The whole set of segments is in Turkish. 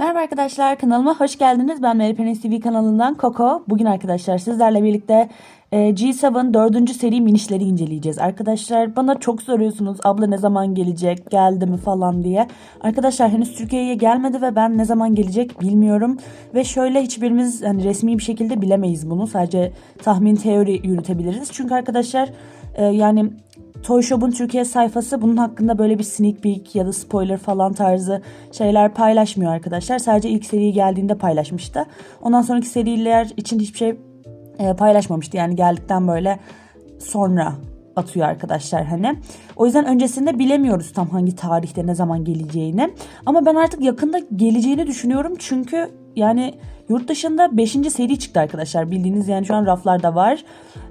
Merhaba arkadaşlar kanalıma hoş geldiniz. Ben Mary Penis TV kanalından Coco. Bugün arkadaşlar sizlerle birlikte e, G7 4. seri minişleri inceleyeceğiz. Arkadaşlar bana çok soruyorsunuz abla ne zaman gelecek geldi mi falan diye. Arkadaşlar henüz Türkiye'ye gelmedi ve ben ne zaman gelecek bilmiyorum. Ve şöyle hiçbirimiz hani resmi bir şekilde bilemeyiz bunu. Sadece tahmin teori yürütebiliriz. Çünkü arkadaşlar e, yani Toy Shop'un Türkiye sayfası bunun hakkında böyle bir sneak peek ya da spoiler falan tarzı şeyler paylaşmıyor arkadaşlar. Sadece ilk seri geldiğinde paylaşmıştı. Ondan sonraki seriler için hiçbir şey e, paylaşmamıştı. Yani geldikten böyle sonra atıyor arkadaşlar hani. O yüzden öncesinde bilemiyoruz tam hangi tarihte ne zaman geleceğini. Ama ben artık yakında geleceğini düşünüyorum. Çünkü yani yurt dışında 5. seri çıktı arkadaşlar. Bildiğiniz yani şu an raflarda var.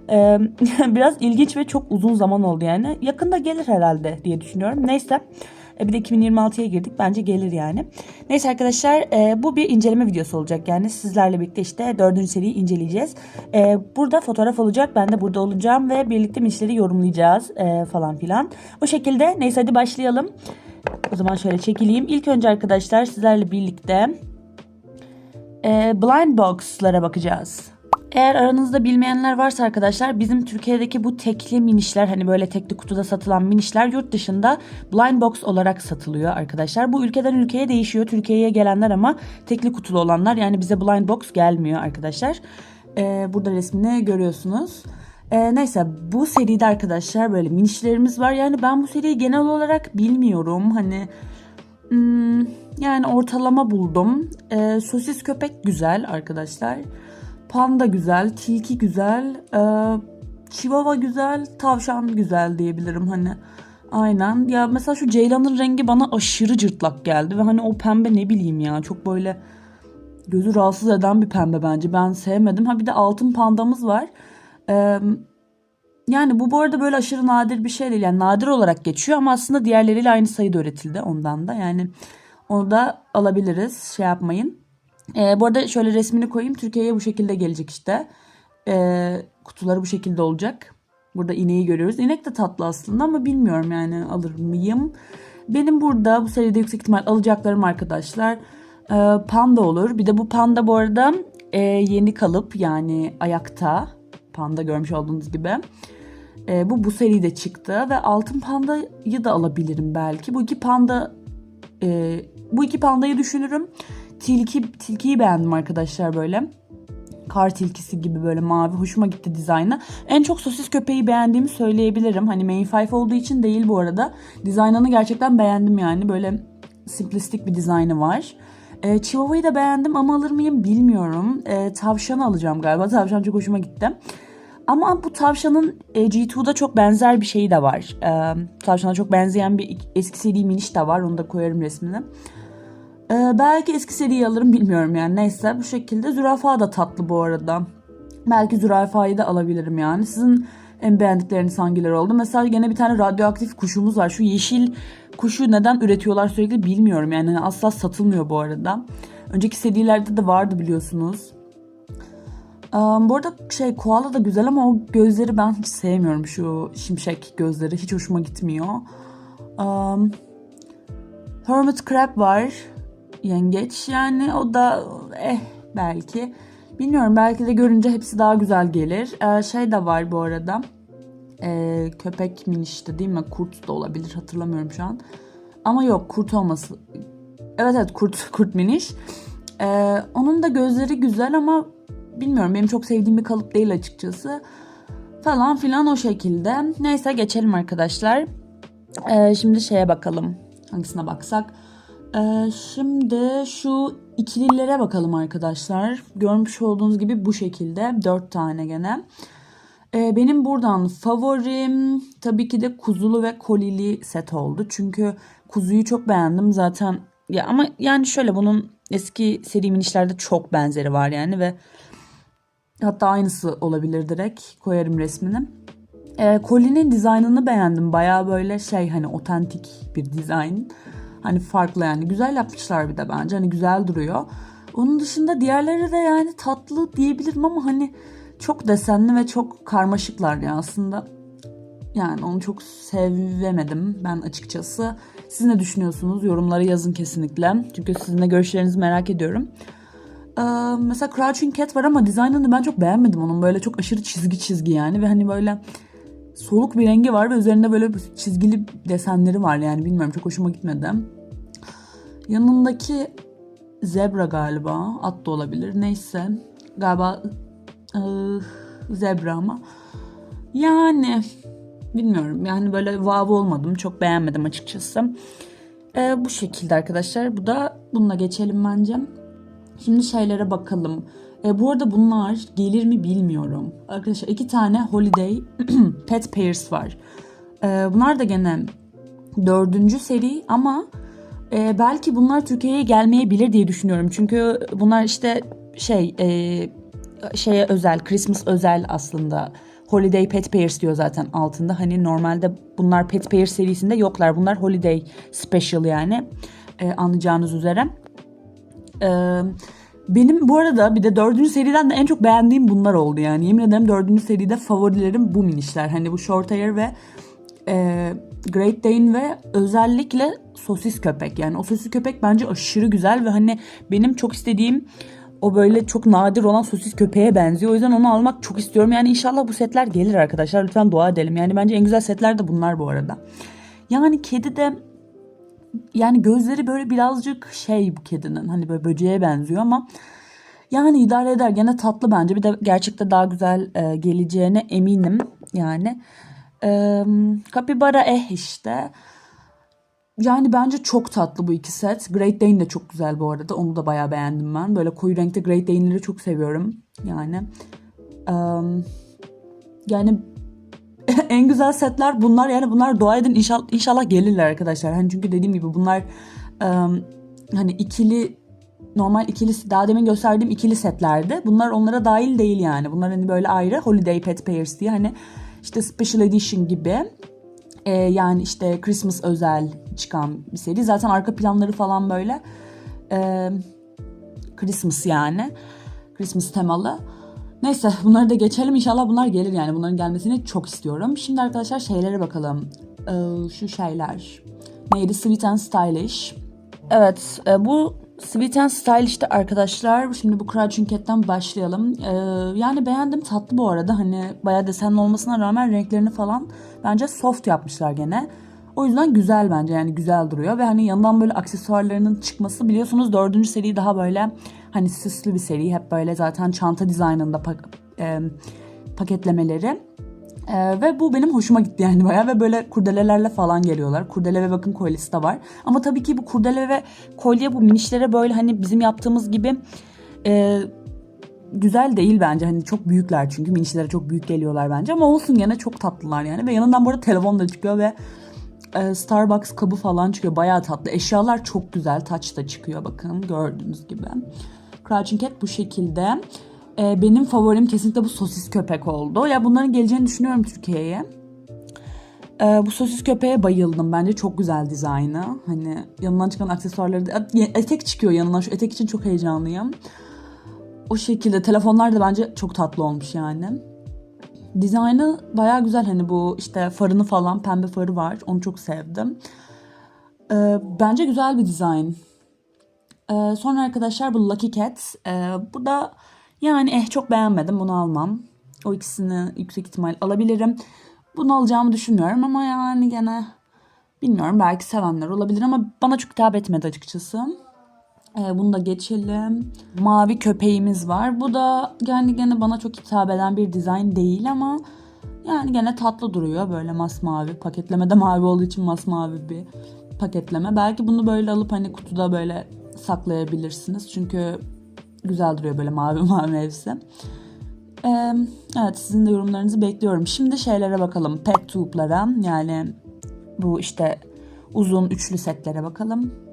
Ee, biraz ilginç ve çok uzun zaman oldu yani. Yakında gelir herhalde diye düşünüyorum. Neyse. E, bir de 2026'ya girdik. Bence gelir yani. Neyse arkadaşlar e, bu bir inceleme videosu olacak. Yani sizlerle birlikte işte dördüncü seriyi inceleyeceğiz. E, burada fotoğraf olacak. Ben de burada olacağım ve birlikte minçleri yorumlayacağız e, falan filan. O şekilde neyse hadi başlayalım. O zaman şöyle çekileyim. İlk önce arkadaşlar sizlerle birlikte e, blind box'lara bakacağız. Eğer aranızda bilmeyenler varsa arkadaşlar bizim Türkiye'deki bu tekli minişler hani böyle tekli kutuda satılan minişler yurt dışında blind box olarak satılıyor arkadaşlar. Bu ülkeden ülkeye değişiyor. Türkiye'ye gelenler ama tekli kutulu olanlar yani bize blind box gelmiyor arkadaşlar. Ee, burada resmini görüyorsunuz. Ee, neyse bu seride arkadaşlar böyle minişlerimiz var. Yani ben bu seriyi genel olarak bilmiyorum. Hani hmm, yani ortalama buldum. Ee, sosis köpek güzel arkadaşlar. Panda güzel, tilki güzel, e, chihuahua güzel, tavşan güzel diyebilirim hani. Aynen. Ya mesela şu Ceylan'ın rengi bana aşırı cırtlak geldi ve hani o pembe ne bileyim ya çok böyle gözü rahatsız eden bir pembe bence. Ben sevmedim. Ha bir de altın pandamız var. Ee, yani bu bu arada böyle aşırı nadir bir şey değil. Yani nadir olarak geçiyor ama aslında diğerleriyle aynı sayıda üretildi ondan da. Yani onu da alabiliriz. Şey yapmayın. E, bu arada şöyle resmini koyayım. Türkiye'ye bu şekilde gelecek işte. E, kutuları bu şekilde olacak. Burada ineği görüyoruz. İnek de tatlı aslında ama bilmiyorum yani alır mıyım. Benim burada bu seride yüksek ihtimal alacaklarım arkadaşlar. E, panda olur. Bir de bu panda bu arada e, yeni kalıp yani ayakta. Panda görmüş olduğunuz gibi. E, bu bu seride çıktı ve altın pandayı da alabilirim belki. Bu iki panda e, bu iki pandayı düşünürüm tilki tilkiyi beğendim arkadaşlar böyle. Kar tilkisi gibi böyle mavi hoşuma gitti dizaynı. En çok sosis köpeği beğendiğimi söyleyebilirim. Hani main five olduğu için değil bu arada. Dizaynını gerçekten beğendim yani. Böyle simplistik bir dizaynı var. E, Chihuahua'yı da beğendim ama alır mıyım bilmiyorum. E, tavşanı alacağım galiba. Tavşan çok hoşuma gitti. Ama bu tavşanın e, G2'da çok benzer bir şeyi de var. E, tavşana çok benzeyen bir eski seri miniş de var. Onu da koyarım resmini. Ee, belki eski seriyi alırım bilmiyorum yani. Neyse bu şekilde. Zürafa da tatlı bu arada. Belki zürafayı da alabilirim yani. Sizin en beğendikleriniz hangileri oldu? Mesela gene bir tane radyoaktif kuşumuz var. Şu yeşil kuşu neden üretiyorlar sürekli bilmiyorum. Yani hani asla satılmıyor bu arada. Önceki serilerde de vardı biliyorsunuz. Um, bu arada şey koala da güzel ama o gözleri ben hiç sevmiyorum. Şu şimşek gözleri hiç hoşuma gitmiyor. Um, Hermit Crab var yengeç. Yani o da eh belki. Bilmiyorum belki de görünce hepsi daha güzel gelir. Ee, şey de var bu arada. Ee, köpek minişti değil mi? Kurt da olabilir hatırlamıyorum şu an. Ama yok kurt olması. Evet evet kurt kurt miniş. Ee, onun da gözleri güzel ama bilmiyorum benim çok sevdiğim bir kalıp değil açıkçası. Falan filan o şekilde. Neyse geçelim arkadaşlar. Ee, şimdi şeye bakalım. Hangisine baksak? Ee, şimdi şu ikililere bakalım arkadaşlar. Görmüş olduğunuz gibi bu şekilde. Dört tane gene. Ee, benim buradan favorim tabii ki de kuzulu ve kolili set oldu. Çünkü kuzuyu çok beğendim zaten. Ya ama yani şöyle bunun eski seri minişlerde çok benzeri var yani ve hatta aynısı olabilir direkt. Koyarım resmini. Ee, kolinin dizaynını beğendim. Baya böyle şey hani otantik bir dizayn. Hani farklı yani güzel yapmışlar bir de bence hani güzel duruyor. Onun dışında diğerleri de yani tatlı diyebilirim ama hani çok desenli ve çok karmaşıklar ya aslında. Yani onu çok sevemedim ben açıkçası. Siz ne düşünüyorsunuz? Yorumlara yazın kesinlikle. Çünkü sizin de görüşlerinizi merak ediyorum. Ee, mesela Crouching Cat var ama dizaynını ben çok beğenmedim onun. Böyle çok aşırı çizgi çizgi yani. Ve hani böyle soluk bir rengi var ve üzerinde böyle çizgili desenleri var yani. Bilmiyorum çok hoşuma gitmedi. Yanındaki zebra galiba. At da olabilir. Neyse. Galiba ıı, zebra ama. Yani bilmiyorum. Yani böyle wow olmadım. Çok beğenmedim açıkçası. Ee, bu şekilde arkadaşlar. Bu da bununla geçelim bence. Şimdi şeylere bakalım. E, bu arada bunlar gelir mi bilmiyorum. Arkadaşlar iki tane Holiday Pet Pairs var. E, bunlar da gene dördüncü seri ama e, belki bunlar Türkiye'ye gelmeyebilir diye düşünüyorum. Çünkü bunlar işte şey e, şeye özel, Christmas özel aslında. Holiday Pet Pairs diyor zaten altında. Hani normalde bunlar Pet Pairs serisinde yoklar. Bunlar Holiday Special yani. E, anlayacağınız üzere. Eee benim bu arada bir de dördüncü seriden de en çok beğendiğim bunlar oldu yani. Yemin ederim dördüncü seride favorilerim bu minişler. Hani bu Short Hair ve e, Great Dane ve özellikle sosis köpek. Yani o sosis köpek bence aşırı güzel ve hani benim çok istediğim o böyle çok nadir olan sosis köpeğe benziyor. O yüzden onu almak çok istiyorum. Yani inşallah bu setler gelir arkadaşlar. Lütfen dua edelim. Yani bence en güzel setler de bunlar bu arada. Yani kedi de yani gözleri böyle birazcık şey bu kedinin hani böyle böceğe benziyor ama yani idare eder gene tatlı bence bir de gerçekte daha güzel e, geleceğine eminim yani e, kapibara eh işte yani bence çok tatlı bu iki set. Great Dane de çok güzel bu arada. Onu da bayağı beğendim ben. Böyle koyu renkte Great Dane'leri çok seviyorum. Yani. Um, yani en güzel setler bunlar yani bunlar dua edin inşallah, inşallah gelirler arkadaşlar. Hani çünkü dediğim gibi bunlar um, hani ikili normal ikili daha demin gösterdiğim ikili setlerdi. Bunlar onlara dahil değil yani. Bunlar hani böyle ayrı Holiday Pet Pairs diye hani işte Special Edition gibi e, yani işte Christmas özel çıkan bir seri. Zaten arka planları falan böyle e, Christmas yani. Christmas temalı. Neyse bunları da geçelim. İnşallah bunlar gelir yani. Bunların gelmesini çok istiyorum. Şimdi arkadaşlar şeylere bakalım. Ee, şu şeyler. Neydi? Sweet and Stylish. Evet e, bu Sweet and Stylish'te arkadaşlar. Şimdi bu Crouching Cat'ten başlayalım. Ee, yani beğendim. Tatlı bu arada. Hani bayağı desenli olmasına rağmen renklerini falan bence soft yapmışlar gene. O yüzden güzel bence yani güzel duruyor ve hani yanından böyle aksesuarlarının çıkması biliyorsunuz dördüncü seri daha böyle hani süslü bir seri hep böyle zaten çanta dizaynında pak e, paketlemeleri. Ee, ve bu benim hoşuma gitti yani bayağı ve böyle kurdelelerle falan geliyorlar. Kurdele ve bakın kolyesi de var. Ama tabii ki bu kurdele ve kolye bu minişlere böyle hani bizim yaptığımız gibi e, güzel değil bence. Hani çok büyükler çünkü minişlere çok büyük geliyorlar bence. Ama olsun gene çok tatlılar yani. Ve yanından bu arada telefon da çıkıyor ve e, Starbucks kabı falan çıkıyor. Bayağı tatlı. Eşyalar çok güzel. Taç da çıkıyor bakın gördüğünüz gibi. Crouching Cat bu şekilde. E, benim favorim kesinlikle bu sosis köpek oldu. Ya bunların geleceğini düşünüyorum Türkiye'ye. E, bu sosis köpeğe bayıldım. Bence çok güzel dizaynı. Hani yanından çıkan aksesuarları da... Etek çıkıyor yanından. Şu etek için çok heyecanlıyım. O şekilde. Telefonlar da bence çok tatlı olmuş yani. Dizaynı baya güzel hani bu işte farını falan pembe farı var. Onu çok sevdim. Ee, bence güzel bir dizayn. Ee, sonra arkadaşlar bu Lucky Cat. Ee, bu da yani eh çok beğenmedim bunu almam. O ikisini yüksek ihtimal alabilirim. Bunu alacağımı düşünmüyorum ama yani gene bilmiyorum belki sevenler olabilir ama bana çok hitap etmedi açıkçası. Ee, bunu da geçelim. Mavi köpeğimiz var. Bu da yani gene bana çok hitap eden bir dizayn değil ama yani gene tatlı duruyor. Böyle masmavi. Paketlemede mavi olduğu için masmavi bir paketleme. Belki bunu böyle alıp hani kutuda böyle saklayabilirsiniz. Çünkü güzel duruyor böyle mavi mavi hepsi. Ee, evet sizin de yorumlarınızı bekliyorum. Şimdi şeylere bakalım. Pet tube'lara yani bu işte uzun üçlü setlere bakalım.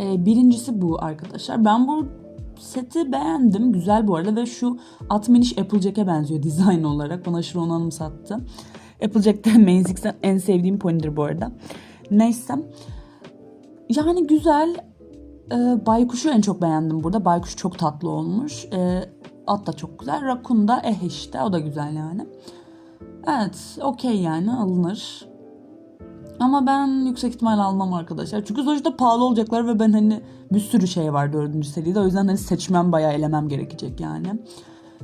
Ee, birincisi bu arkadaşlar. Ben bu seti beğendim. Güzel bu arada ve şu at miniş Applejack'e benziyor dizayn olarak. Bana aşırı onu anımsattı. Applejack'te Mainzix'ten en sevdiğim pony'dir bu arada. Neyse. Yani güzel. Ee, Baykuş'u en çok beğendim burada. Baykuş çok tatlı olmuş. Ee, at da çok güzel. Rakun da eh işte. O da güzel yani. Evet, okey yani alınır. Ama ben yüksek ihtimal almam arkadaşlar. Çünkü sonuçta pahalı olacaklar ve ben hani bir sürü şey var dördüncü seride. O yüzden hani seçmem bayağı elemem gerekecek yani.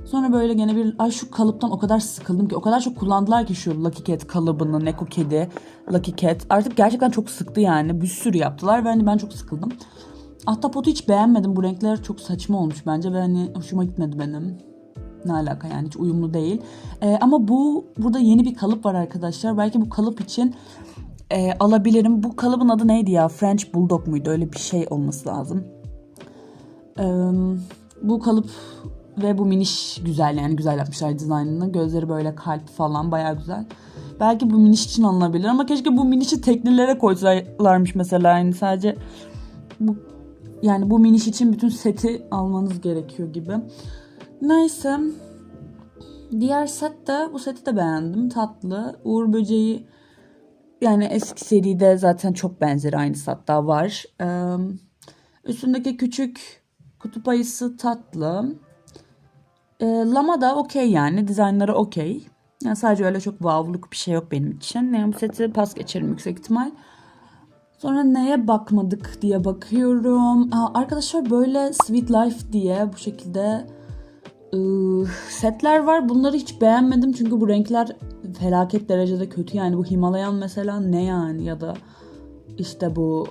Sonra böyle gene bir ay şu kalıptan o kadar sıkıldım ki o kadar çok kullandılar ki şu Lucky Cat kalıbını, Neko kedi, Lucky Cat. Artık gerçekten çok sıktı yani. Bir sürü yaptılar ve hani ben çok sıkıldım. Ahtapotu hiç beğenmedim. Bu renkler çok saçma olmuş bence ve hani hoşuma gitmedi benim. Ne alaka yani hiç uyumlu değil. Ee, ama bu burada yeni bir kalıp var arkadaşlar. Belki bu kalıp için e, alabilirim. Bu kalıbın adı neydi ya? French Bulldog muydu? Öyle bir şey olması lazım. Ee, bu kalıp ve bu miniş güzel yani güzel yapmışlar dizaynını. Gözleri böyle kalp falan baya güzel. Belki bu miniş için alınabilir ama keşke bu minişi teknelere koysalarmış mesela. Yani sadece bu yani bu miniş için bütün seti almanız gerekiyor gibi. Neyse. Diğer set de bu seti de beğendim. Tatlı. Uğur böceği yani eski seride zaten çok benzeri aynısı hatta var. Ee, üstündeki küçük kutup ayısı tatlı. Ee, lama da okey yani. Dizaynları okey. Yani sadece öyle çok wow'luk bir şey yok benim için. Yani bu seti pas geçerim yüksek ihtimal. Sonra neye bakmadık diye bakıyorum. Aa, arkadaşlar böyle Sweet Life diye bu şekilde setler var. Bunları hiç beğenmedim çünkü bu renkler felaket derecede kötü. Yani bu Himalayan mesela ne yani ya da işte bu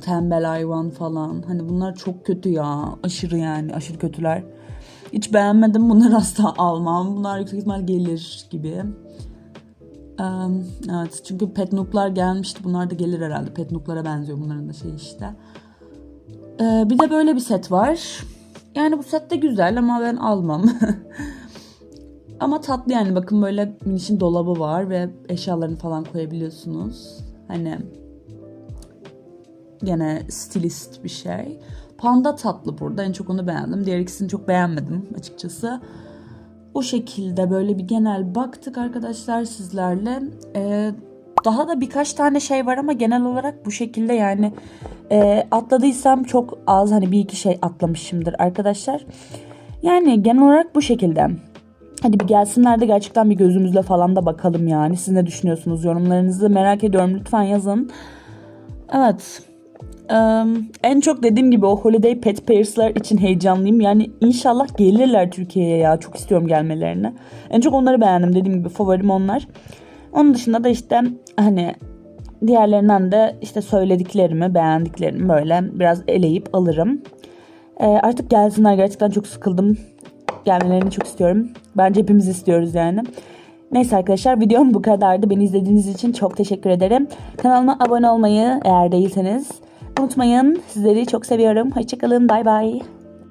tembel hayvan falan. Hani bunlar çok kötü ya. Aşırı yani aşırı kötüler. Hiç beğenmedim. Bunları asla almam. Bunlar yüksek ihtimal gelir gibi. Evet çünkü petnuklar gelmişti. Bunlar da gelir herhalde. Petnuklara benziyor bunların da şey işte. Ee, bir de böyle bir set var. Yani bu set de güzel ama ben almam. ama tatlı yani bakın böyle minişin dolabı var ve eşyalarını falan koyabiliyorsunuz. Hani gene stilist bir şey. Panda tatlı burada. En çok onu beğendim. Diğer ikisini çok beğenmedim açıkçası. O şekilde böyle bir genel baktık arkadaşlar sizlerle. Ee, daha da birkaç tane şey var ama genel olarak bu şekilde yani e, atladıysam çok az hani bir iki şey atlamışımdır arkadaşlar. Yani genel olarak bu şekilde. Hadi bir gelsinler de gerçekten bir gözümüzle falan da bakalım yani. Siz ne düşünüyorsunuz? Yorumlarınızı merak ediyorum. Lütfen yazın. Evet. Eee, en çok dediğim gibi o Holiday Pet Pairs'lar için heyecanlıyım. Yani inşallah gelirler Türkiye'ye ya. Çok istiyorum gelmelerini. En çok onları beğendim. Dediğim gibi favorim onlar. Onun dışında da işte hani diğerlerinden de işte söylediklerimi, beğendiklerimi böyle biraz eleyip alırım. Eee, artık gelsinler. Gerçekten çok sıkıldım. Gelmelerini çok istiyorum. Bence hepimiz istiyoruz yani. Neyse arkadaşlar videom bu kadardı. Beni izlediğiniz için çok teşekkür ederim. Kanalıma abone olmayı eğer değilseniz unutmayın. Sizleri çok seviyorum. Hoşçakalın. Bay bay.